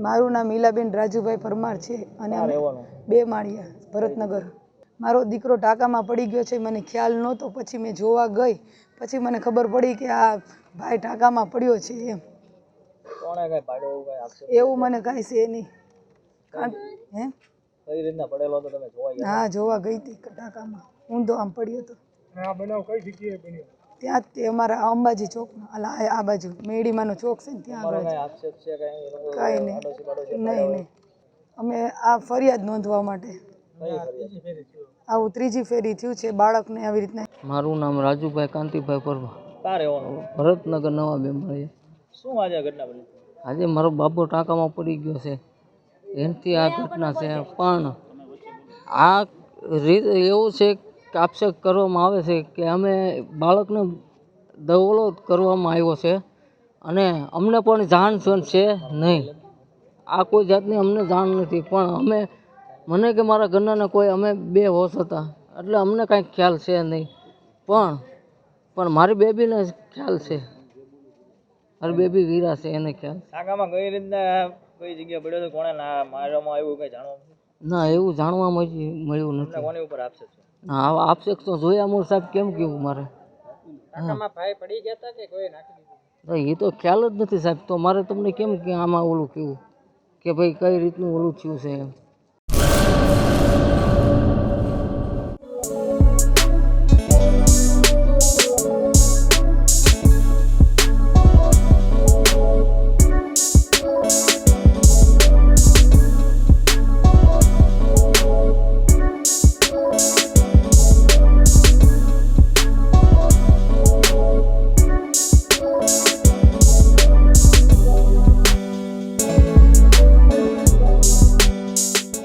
મારું નામ ઈલાબેન રાજુભાઈ પરમાર છે અને અમે બે માળિયા ભરતનગર. મારો દીકરો ટાંકામાં પડી ગયો છે મને ખ્યાલ નહોતો. પછી મેં જોવા ગઈ. પછી મને ખબર પડી કે આ ભાઈ ટાંકામાં પડ્યો છે એમ. કોણે કઈ ભાડે એવું મને કાંઈ છે નહીં. હે? કઈ રીતના પડેલો હતો તમે જોવા ગયા હા જોવા ગઈ હતી ટાંકામાં ઊંધો આમ પડ્યો હતો. બનાવ કઈ જગ્યાએ બન્યો? ત્યાં જ તે અમારા અંબાજી ચોકમાં અલા આ બાજુ મેડીમાંનો ચોક છે ને ત્યાં આગળ કઈ છે કઈ એ લોકો કાંઈ નહીં. નહીં નહીં. અમે આ ફરિયાદ નોંધવા માટે. આવું ત્રીજી ફેરી થયું છે બાળકને આવી રીતના. મારું નામ રાજુભાઈ કાંતિભાઈ પરમા ભરતનગર નવા બેમાળી શું આજે ઘટના બની? આજે મારો બાબો ટાંકામાં પડી ગયો છે. એનાથી આ ઘટના છે પણ આ રીત એવું છે કે આક્ષેપ કરવામાં આવે છે કે અમે બાળકને દવલો કરવામાં આવ્યો છે અને અમને પણ જાણ સન છે નહીં. આ કોઈ જાતની અમને જાણ નથી, પણ અમે, મને કે મારા ઘરનાને કોઈ, અમે બે હોશ હતા, એટલે અમને કાંઈ ખ્યાલ છે નહીં. પણ પણ મારી બેબીને ખ્યાલ છે. મારી બેબી વીરા છે, એને ખ્યાલ. ટાંકામાં કઈ રીતના, કઈ જગ્યા પડ્યો ના મારવામાં આવ્યું, કંઈ જાણવા ના એવું જાણવા મળી- મળ્યું નથી. કોની ઉપર આપશે તો જોયા મોર સાહેબ કેમ કેવું મારે? ટાંકામાં ભાઈ પડી ગયા હતા કે કોઈ નાખી દીધું? તો એ તો ખ્યાલ જ નથી સાહેબ તો મારે તમને કેમ કે આમાં ઓલું કેવું? કે ભાઈ કઈ રીતનું ઓલું થયું છે એમ?